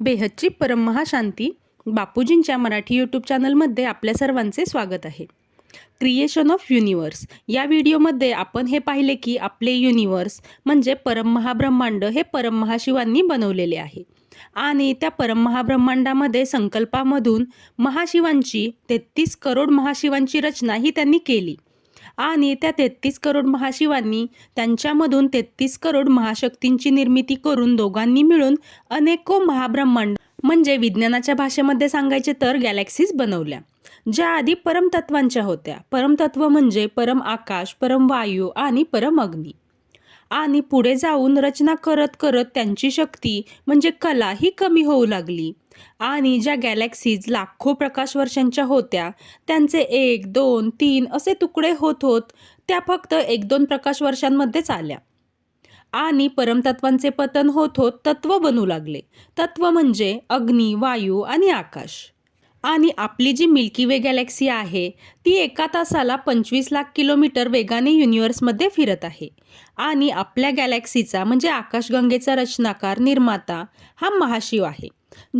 बेहदची परममहाशांती बापूजींच्या मराठी यूट्यूब चॅनलमध्ये आपल्या सर्वांचे स्वागत आहे. क्रिएशन ऑफ युनिवर्स या व्हिडिओमध्ये आपण हे पाहिले की आपले युनिवर्स म्हणजे परममहाब्रह्मांड हे परममहाशिवांनी बनवलेले आहे. आणि त्या परममहाब्रह्मांडामध्ये संकल्पामधून महाशिवांची तेहतीस करोड महाशिवांची रचना ही त्यांनी केली. आणि त्या तेहतीस करोड महाशिवांनी त्यांच्यामधून तेहतीस करोड महाशक्तींची निर्मिती करून दोघांनी मिळून अनेको महाब्रह्मांड म्हणजे विज्ञानाच्या भाषेमध्ये सांगायचे तर गॅलेक्सीज बनवल्या ज्या आधी परमतत्वांच्या होत्या. परमतत्व म्हणजे परम आकाश परम वायू आणि परम अग्नी. आणि पुढे जाऊन रचना करत करत त्यांची शक्ती म्हणजे कला ही कमी होऊ लागली. आणि ज्या गॅलेक्सीज लाखो प्रकाश वर्षांच्या होत्या त्यांचे एक दोन तीन असे तुकडे होत होत त्या फक्त एक दोन प्रकाश वर्षांमध्येच आल्या. आणि परमतत्वांचे पतन होत होत तत्व बनू लागले. तत्व म्हणजे अग्नी वायू आणि आकाश. आणि आपली जी मिल्की वे गॅलेक्सी आहे ती एका तासाला पंचवीस लाख किलोमीटर वेगाने युनिवर्समध्ये फिरत आहे. आणि आपल्या गॅलेक्सीचा म्हणजे आकाशगंगेचा रचनाकार निर्माता हा महाशिव आहे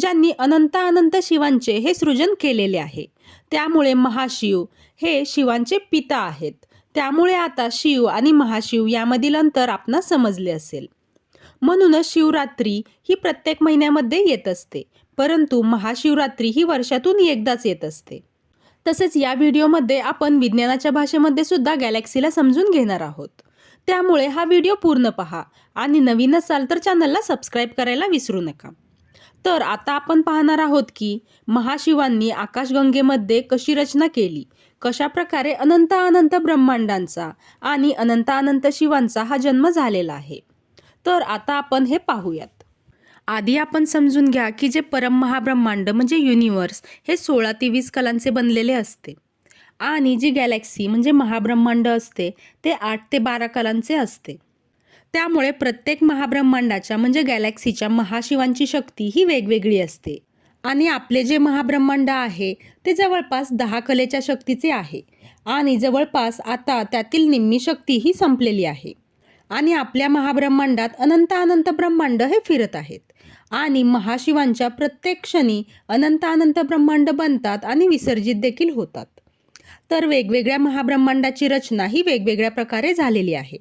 ज्यांनी अनंत अनंत शिवांचे हे सृजन केलेले आहे. त्यामुळे महाशिव हे शिवांचे पिता आहेत. त्यामुळे आता शिव आणि महाशिव यामधील अंतर आपणास समजले असेल. म्हणूनच शिवरात्री ही प्रत्येक महिन्यामध्ये येत असते. परंतु महाशिवरात्री ही वर्षातून एकदाच येत असते. तसेच या व्हिडिओमध्ये आपण विज्ञानाच्या भाषेमध्ये सुद्धा गॅलेक्सीला समजून घेणार आहोत. त्यामुळे हा व्हिडिओ पूर्ण पहा आणि नवीन असाल तर चॅनलला सबस्क्राईब करायला विसरू नका. तर आता आपण पाहणार आहोत की महाशिवांनी आकाशगंगेमध्ये कशी रचना केली कशा प्रकारे अनंत अनंत ब्रह्मांडांचा आणि अनंत अनंत शिवांचा हा जन्म झालेला आहे. तर आता आपण हे पाहूयात. आधी आपण समजून घ्या की जे परम महाब्रह्मांड म्हणजे युनिवर्स हे सोळा ते वीस कलांचे बनलेले असते. आणि जी गॅलेक्सी म्हणजे महाब्रह्मांड असते ते आठ ते बारा कलांचे असते. त्यामुळे प्रत्येक महाब्रह्मांडाच्या म्हणजे गॅलेक्सीच्या महाशिवांची शक्ती ही वेगवेगळी असते. आणि आपले जे महाब्रह्मांड आहे ते जवळपास दहा कलेच्या शक्तीचे आहे. आणि जवळपास आता त्यातील निम्मी शक्ती ही संपलेली आहे. आणि आपल्या महाब्रह्मांडात अनंत अनंत ब्रह्मांड हे फिरत आहेत. आणि महाशिवांच्या प्रत्येक क्षणी अनंत अनंत ब्रह्मांड बनतात आणि विसर्जित देखील होतात. तर वेगवेगळ्या महाब्रह्मांडाची रचना ही वेगवेगळ्या प्रकारे झालेली आहे.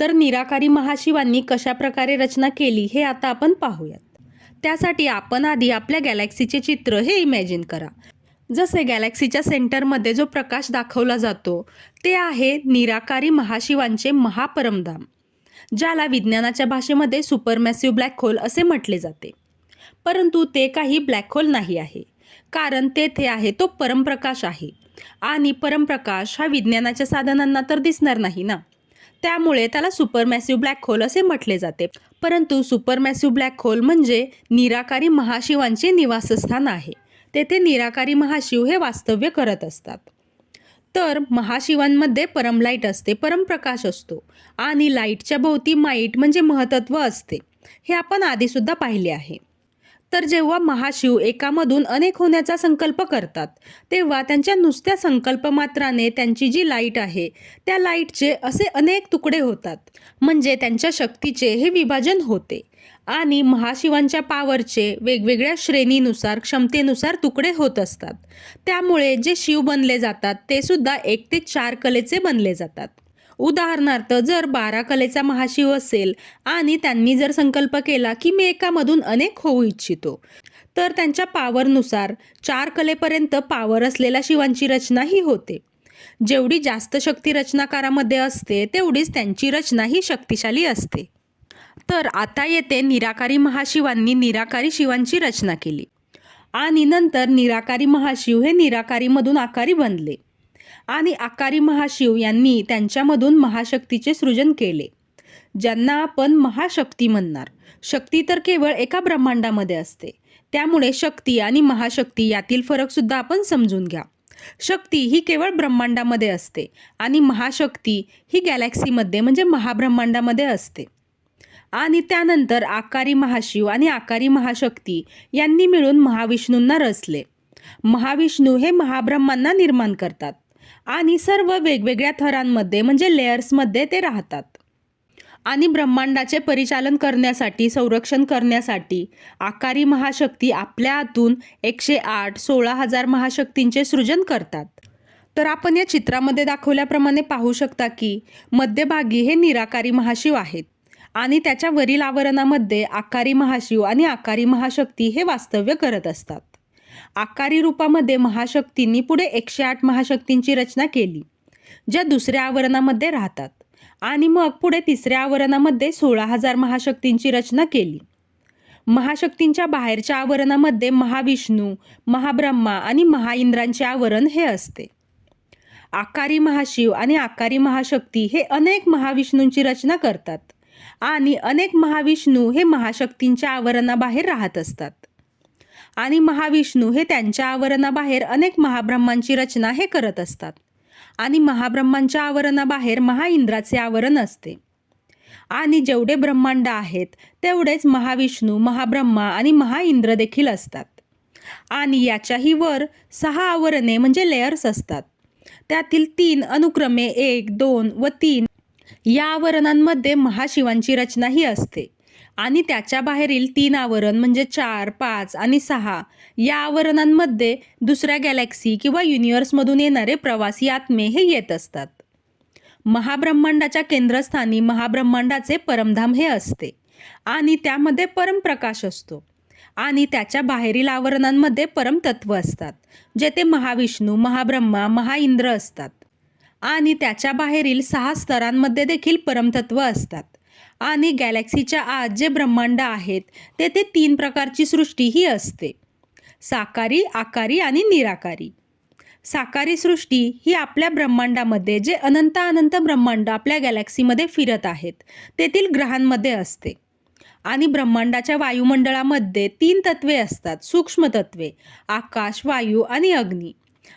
तर निराकारी महाशिवांनी कशा प्रकारे रचना केली हे आता आपण पाहूयात. त्यासाठी आपण आधी आपल्या गॅलेक्सीचे चित्र हे इमॅजिन करा. जसे गॅलेक्सीच्या सेंटरमध्ये जो प्रकाश दाखवला जातो ते आहे निराकारी महाशिवांचे महापरमधाम. ज्याला विज्ञानाच्या भाषेमध्ये सुपरमॅसिव्ह ब्लॅक होल असे म्हटले जाते. परंतु ते काही ब्लॅक होल नाही आहे. कारण तेथे आहे तो परमप्रकाश आहे. आणि परमप्रकाश हा विज्ञानाच्या साधनांना तर दिसणार नाही ना. त्यामुळे त्याला सुपरमॅसिव्ह ब्लॅक होल असे म्हटले जाते. परंतु सुपरमॅसिव्ह ब्लॅक होल म्हणजे निराकारी महाशिवांचे निवासस्थान आहे. तेथे निराकारी महाशिव हे वास्तव्य करत असतात. तर महाशिवांमध्ये परमलाईट असते परमप्रकाश असतो आणि लाईटच्या भोवती माईट म्हणजे महतत्व असते. हे आपण आधीसुद्धा पाहिले आहे. तर जेव्हा महाशिव एकामधून अनेक होण्याचा संकल्प करतात तेव्हा त्यांच्या नुसत्या संकल्प मात्राने त्यांची जी लाइट आहे त्या लाईटचे असे अनेक तुकडे होतात. म्हणजे त्यांच्या शक्तीचे हे विभाजन होते. आणि महाशिवांच्या पावरचे वेगवेगळ्या श्रेणीनुसार क्षमतेनुसार तुकडे होत असतात. त्यामुळे जे शिव बनले जातात ते सुद्धा एक ते चार कलेचे बनले जातात. उदाहरणार्थ जर बारा कलेचा महाशिव असेल आणि त्यांनी जर संकल्प केला की मी एकामधून अनेक होऊ इच्छितो तर त्यांच्या पावरनुसार चार कलेपर्यंत पावर असलेल्या शिवांची रचना ही होते. जेवढी जास्त शक्ती रचनाकारामध्ये असते तेवढीच त्यांची रचना ही शक्तिशाली असते. तर आता येते निराकारी महाशिवांनी निराकारी शिवांची रचना केली. आणि नंतर निराकारी महाशिव हे निराकारीमधून आकारी बनले. आणि आकारी महाशिव यांनी त्यांच्यामधून महाशक्तीचे सृजन केले. ज्यांना आपण महाशक्ती म्हणणार. शक्ती तर केवळ एका ब्रह्मांडामध्ये असते. त्यामुळे शक्ती आणि महाशक्ती यातील फरकसुद्धा आपण समजून घ्या. शक्ती ही केवळ ब्रह्मांडामध्ये असते. आणि महाशक्ती ही गॅलेक्सीमध्ये म्हणजे महाब्रह्मांडामध्ये असते. आणि त्यानंतर आकारी महाशिव आणि आकारी महाशक्ती यांनी मिळून महाविष्णूंना रचले. महाविष्णू हे महाब्रह्मांना निर्माण करतात आणि सर्व वेगवेगळ्या थरांमध्ये म्हणजे लेयर्समध्ये ते राहतात. आणि ब्रह्मांडाचे परिचालन करण्यासाठी संरक्षण करण्यासाठी आकारी महाशक्ती आपल्या आतून एकशे आठ सोळा हजार महाशक्तींचे सृजन करतात. तर आपण या चित्रामध्ये दाखवल्याप्रमाणे पाहू शकता की मध्यभागी हे निराकारी महाशिव आहेत. आणि त्याच्या वरील आवरणामध्ये आकारी महाशिव आणि आकारी महाशक्ती हे वास्तव्य करत असतात. आकारी रूपामध्ये महाशक्तींनी पुढे एकशे आठ महाशक्तींची रचना केली ज्या दुसऱ्या आवरणामध्ये राहतात. आणि मग पुढे तिसऱ्या आवरणामध्ये सोळा हजार महाशक्तींची रचना केली. महाशक्तींच्या बाहेरच्या आवरणामध्ये महाविष्णू महाब्रह्मा आणि महाइंद्रांचे आवरण हे असते. आकारी महाशिव आणि आकारी महाशक्ती हे अनेक महाविष्णूंची रचना करतात. आणि अनेक महाविष्णू हे महाशक्तींच्या आवरणाबाहेर राहत असतात. आणि महाविष्णू हे त्यांच्या आवरणाबाहेर अनेक महाब्रह्मांची रचना हे करत असतात. आणि महाब्रह्मांच्या आवरणाबाहेर महाइंद्राचे आवरण असते. आणि जेवढे ब्रह्मांड आहेत तेवढेच महाविष्णू महाब्रह्मा आणि महाइंद्र देखील असतात. आणि याच्याही वर सहा आवरणे म्हणजे लेयर्स असतात. त्यातील तीन अनुक्रमे एक दोन व तीन या आवरणांमध्ये महाशिवांची रचनाही असते. आणि त्याच्या बाहेरील तीन आवरण म्हणजे चार पाच आणि सहा या आवरणांमध्ये दुसऱ्या गॅलेक्सी किंवा युनिव्हर्समधून येणारे प्रवासी आत्मे हे येत असतात. महाब्रह्मांडाच्या केंद्रस्थानी महाब्रह्मांडाचे परमधाम हे असते आणि त्यामध्ये परमप्रकाश असतो. आणि त्याच्या बाहेरील आवरणांमध्ये परमतत्व असतात जेथे महाविष्णू महाब्रह्मा महाइंद्र असतात. आणि त्याच्या बाहेरील सहा स्तरांमध्ये देखील परमतत्व असतात. आणि गॅलेक्सीच्या आत जे ब्रह्मांड आहेत तेथे तीन प्रकारची सृष्टी ही असते. साकारी आकारी आणि निराकारी. साकारी सृष्टी ही आपल्या ब्रह्मांडामध्ये जे अनंत अनंत ब्रह्मांड आपल्या गॅलेक्सीमध्ये फिरत आहेत तेथील ग्रहांमध्ये असते. आणि ब्रह्मांडाच्या वायुमंडळामध्ये तीन तत्वे असतात सूक्ष्म तत्वे आकाश वायू आणि अग्नी.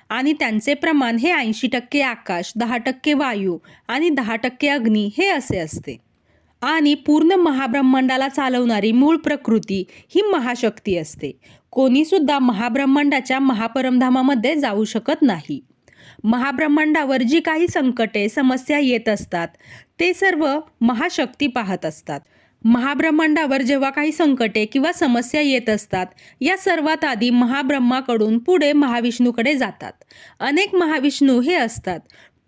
आणि त्यांचे प्रमाण हे ऐंशी टक्के आकाश दहा टक्के वायू आणि दहा टक्के अग्नी हे असे असते. आणि पूर्ण महाब्रह्मांडाला चालवणारी मूळ प्रकृती ही महाशक्ती असते. कोणीसुद्धा महाब्रह्मांडाच्या महापरमधामामध्ये जाऊ शकत नाही. महाब्रह्मांडावर जी काही संकटे समस्या येत असतात ते सर्व महाशक्ती पाहत असतात. महाब्रह्मांडावर जेव्हा काही संकटे किंवा समस्या येत असतात या सर्वात आधी महाब्रह्माकडून पुढे महाविष्णूकडे जातात. अनेक महाविष्णू हे असतात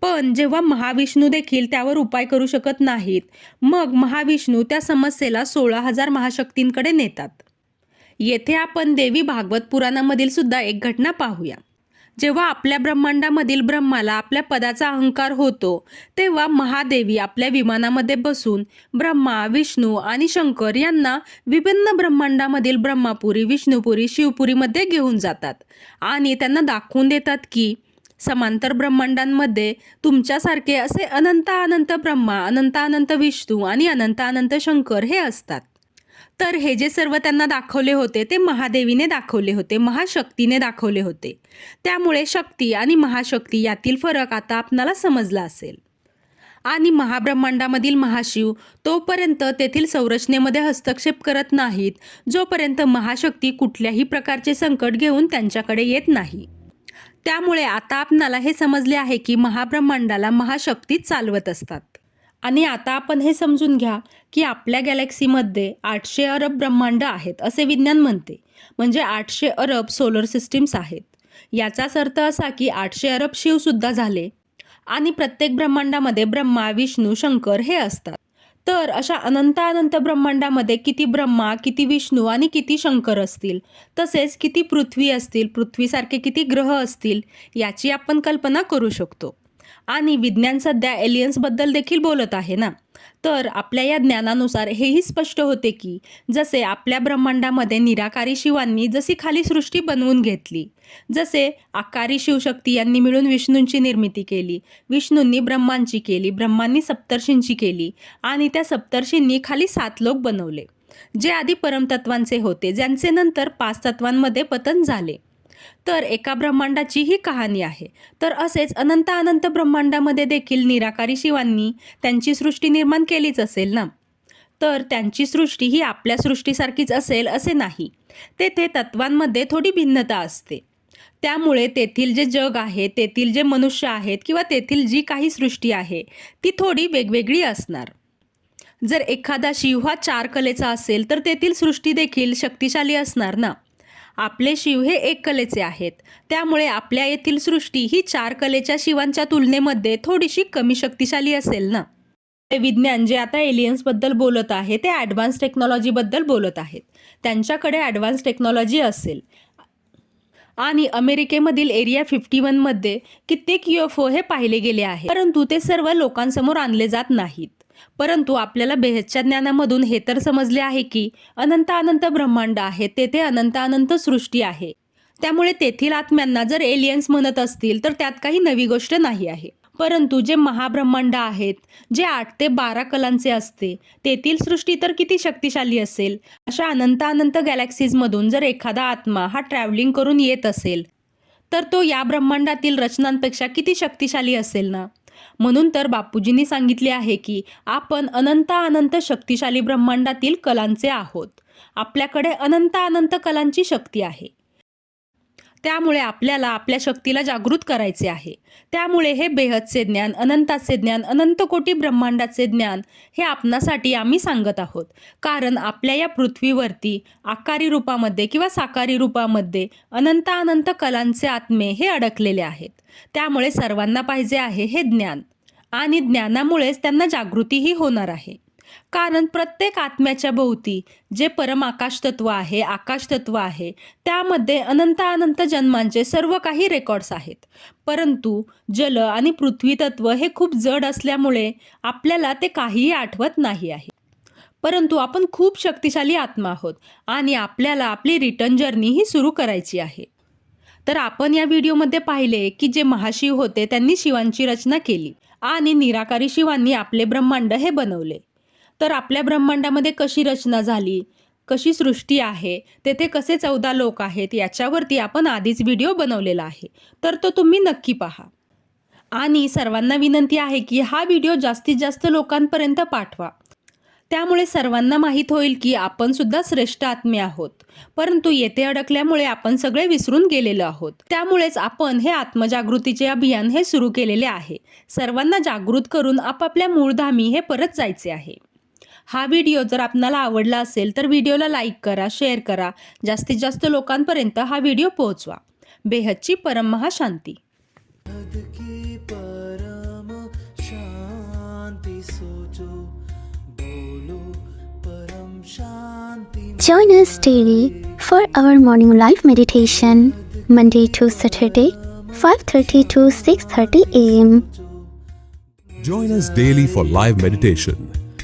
पण जेव्हा महाविष्णू देखील त्यावर उपाय करू शकत नाहीत मग महाविष्णू त्या समस्येला सोळा हजार महाशक्तींकडे नेतात. येथे आपण देवी भागवत पुराणामधील सुद्धा एक घटना पाहूया. जेव्हा आपल्या ब्रह्मांडामधील ब्रह्माला आपल्या पदाचा अहंकार होतो तेव्हा महादेवी आपल्या विमानामध्ये बसून ब्रह्मा विष्णू आणि शंकर यांना विभिन्न ब्रह्मांडामधील ब्रह्मापुरी विष्णुपुरी शिवपुरीमध्ये घेऊन जातात आणि त्यांना दाखवून देतात की समांतर ब्रह्मांडांमध्ये तुमच्यासारखे असे अनंत अनंत ब्रह्मा अनंत अनंत विष्णू आणि अनंत अनंत शंकर हे असतात. तर हे जे सर्व त्यांना दाखवले होते ते महादेवीने दाखवले होते महाशक्तीने दाखवले होते. त्यामुळे शक्ती आणि महाशक्ती यातील फरक आता आपणाला समजला असेल. आणि महाब्रह्मांडामधील महाशिव तोपर्यंत तेथील संरचनेमध्ये हस्तक्षेप करत नाहीत जोपर्यंत महाशक्ती कुठल्याही प्रकारचे संकट घेऊन त्यांच्याकडे येत नाही. त्यामुळे आता आपणाला हे समजले आहे की महाब्रह्मांडाला महाशक्तीच चालवत असतात. आणि आता आपण हे समजून घ्या की आपल्या गॅलेक्सीमध्ये आठशे अरब ब्रह्मांड आहेत असे विज्ञान म्हणते. म्हणजे आठशे अरब सोलर सिस्टीम्स आहेत. याचाच अर्थ असा की आठशे अरब शिवसुद्धा झाले. आणि प्रत्येक ब्रह्मांडामध्ये ब्रह्मा विष्णू शंकर हे असतात. तर अशा अनंत अनंत ब्रह्मांडामध्ये किती ब्रह्मा किती विष्णू आणि किती शंकर असतील तसेच किती पृथ्वी असतील पृथ्वीसारखे किती ग्रह असतील याची आपण कल्पना करू शकतो. आणि विज्ञान सध्या एलियन्सबद्दल देखील बोलत आहे ना? तर आपल्या या ज्ञानानुसार हेही स्पष्ट होते की जसे आपल्या ब्रह्मांडामध्ये निराकारी शिवांनी जशी खाली सृष्टी बनवून घेतली जसे आकारी शिवशक्ती यांनी मिळून विष्णूंची निर्मिती केली विष्णूंनी ब्रह्मांची केली ब्रह्मांनी सप्तर्षींची केली आणि त्या सप्तर्षींनी खाली सात लोक बनवले जे आधी परमतत्वांचे होते ज्यांचे नंतर पाच तत्वांमध्ये पतन झाले. तर एका ब्रह्मांडाची ही कहाणी आहे. तर असेच अनंत अनंत ब्रह्मांडामध्ये देखील निराकारी शिवांनी त्यांची सृष्टी निर्माण केलीच असेल ना? तर त्यांची सृष्टी ही आपल्या सृष्टीसारखीच असेल असे नाही. तेथे तत्वांमध्ये थोडी भिन्नता असते. त्यामुळे तेथील जे जग आहे तेथील जे मनुष्य आहेत किंवा तेथील जी काही सृष्टी आहे ती थोडी वेगवेगळी असणार. जर एखादा शिव हा चार कलेचा असेल तर तेथील सृष्टी देखील शक्तिशाली असणार ना? आपले शिव हे एक कलेचे आहेत. त्यामुळे आपल्या येथील सृष्टी ही चार कलेच्या शिवांच्या तुलनेमध्ये थोडीशी कमी शक्तिशाली असेल ना? ते विज्ञान जे आता एलियन्सबद्दल बोलत आहे ते ॲडव्हान्स टेक्नॉलॉजीबद्दल बोलत आहेत. त्यांच्याकडे ॲडव्हान्स टेक्नॉलॉजी असेल. आणि अमेरिकेमधील एरिया फिफ्टी वनमध्ये कित्येक यू एफ ओ हे पाहिले गेले आहे परंतु ते सर्व लोकांसमोर आणले जात नाहीत. परंतु आपल्याला बेहदच्या ज्ञानामधून हे तर समजले आहे की अनंत अनंत ब्रह्मांड आहे तेथे अनंत अनंत सृष्टी आहे. त्यामुळे तेथील आत्म्यांना जर एलियन्स म्हणत असतील तर त्यात काही नवी गोष्ट नाही आहे. परंतु जे महाब्रह्मांड आहेत जे आठ ते बारा कलांचे असते तेथील सृष्टी तर किती शक्तिशाली असेल? अशा अनंत अनंत गॅलेक्सीजमधून जर एखादा आत्मा हा ट्रॅव्हलिंग करून येत असेल तर तो या ब्रह्मांडातील रचनांपेक्षा किती शक्तिशाली असेल ना? म्हणून तर बापूजींनी सांगितले आहे की आपण अनंत अनंत शक्तिशाली ब्रह्मांडातील कलांचे आहोत. आपल्याकडे अनंत अनंत कलांची शक्ती आहे. त्यामुळे आपल्याला आपल्या शक्तीला जागृत करायचे आहे. त्यामुळे हे बेहदचे ज्ञान अनंताचे ज्ञान अनंत कोटी ब्रह्मांडाचे ज्ञान हे आपणासाठी आम्ही सांगत आहोत. कारण आपल्या या पृथ्वीवरती आकारी रूपामध्ये किंवा साकारी रूपामध्ये अनंत अनंत कलांचे आत्मे हे अडकलेले आहेत. त्यामुळे सर्वांना पाहिजे आहे हे ज्ञान. आणि ज्ञानामुळेच त्यांना जागृतीही होणार आहे. कारण प्रत्येक आत्म्याच्या भोवती जे परम आकाश तत्व आहे आकाश तत्व आहे त्यामध्ये अनंत अनंत जन्मांचे सर्व काही रेकॉर्ड्स आहेत. परंतु जल आणि पृथ्वी तत्व हे खूप जड असल्यामुळे आपल्याला ते काहीही आठवत नाही आहे. परंतु आपण खूप शक्तिशाली आत्मा आहोत आणि आपल्याला आपली रिटर्न जर्नी ही सुरू करायची आहे. तर आपण या व्हिडिओमध्ये पाहिले की जे महाशिव होते त्यांनी शिवांची रचना केली आणि निराकारी शिवांनी आपले ब्रह्मांड हे बनवले. तर आपल्या ब्रह्मांडामध्ये कशी रचना झाली? कशी सृष्टी आहे? तेथे कसे चौदा लोक आहेत? याच्यावरती आपण आधीच व्हिडिओ बनवलेला आहे. तर तो तुम्ही नक्की पहा. आणि सर्वांना विनंती आहे की हा व्हिडिओ जास्तीत जास्त लोकांपर्यंत पाठवा. त्यामुळे सर्वांना माहीत होईल की आपण सुद्धा श्रेष्ठ आत्मे आहोत. परंतु येथे अडकल्यामुळे आपण सगळे विसरून गेलेलो आहोत. त्यामुळेच आपण हे आत्मजागृतीचे अभियान हे सुरू केलेले आहे. सर्वांना जागृत करून आपापल्या मूळधामी हे परत जायचे आहे. हा व्हिडिओ जर आपणाला आवडला असेल तर व्हिडिओला लाईक करा शेअर करा जास्तीत जास्त लोकांपर्यंत हा व्हिडिओ पोहोचवा बेहदची परम महाशांती पद की परम शांति सोचो बोलो परम शांति Join us daily for our morning live meditation, Monday to Saturday, 5:30 to 6:30 a.m. Join us daily for live meditation,